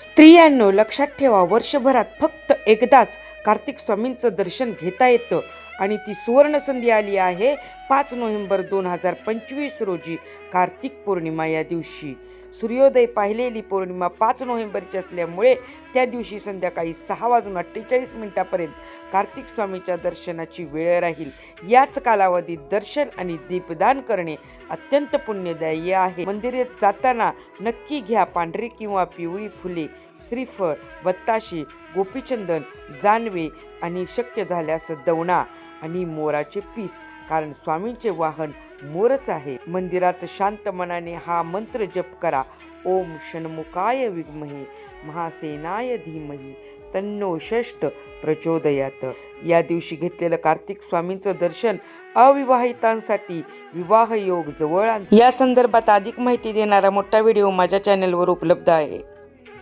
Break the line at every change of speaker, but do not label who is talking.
स्त्रियांनो लक्षात ठेवा वर्षभरात फक्त एकदाच कार्तिक स्वामींचं दर्शन घेता येतं. आणि ती सुवर्णसंधी आली आहे पाच नोव्हेंबर दोन हजार पंचवीस रोजी कार्तिक पौर्णिमा या दिवशी. सूर्योदय पाहिलेली पौर्णिमा पाच नोव्हेंबरची असल्यामुळे त्या दिवशी संध्याकाळी सहा वाजून अठ्ठेचाळीस मिनिटापर्यंत कार्तिक स्वामीच्या दर्शनाची वेळ राहील. याच कालावधीत दर्शन आणि दीपदान करणे अत्यंत पुण्यदायी आहे. मंदिरात जाताना नक्की घ्या पांढरी किंवा पिवळी फुले श्रीफळ बत्ताशी गोपीचंदन जानवे आणि शक्य झाल्यास दवणा आणि मोराचे पीस कारण स्वामींचे वाहन मोरच आहे. मंदिरात शांत मनाने हा मंत्र जप करा. ओम षण्मुखाय विद्महे महासेनाय धीमही तन्नो षष्ट प्रचोदयात. या दिवशी घेतलेलं कार्तिक स्वामींचं दर्शन अविवाहितांसाठी विवाह योग जवळ या संदर्भात अधिक माहिती देणारा मोठा व्हिडिओ माझ्या चॅनलवर उपलब्ध आहे.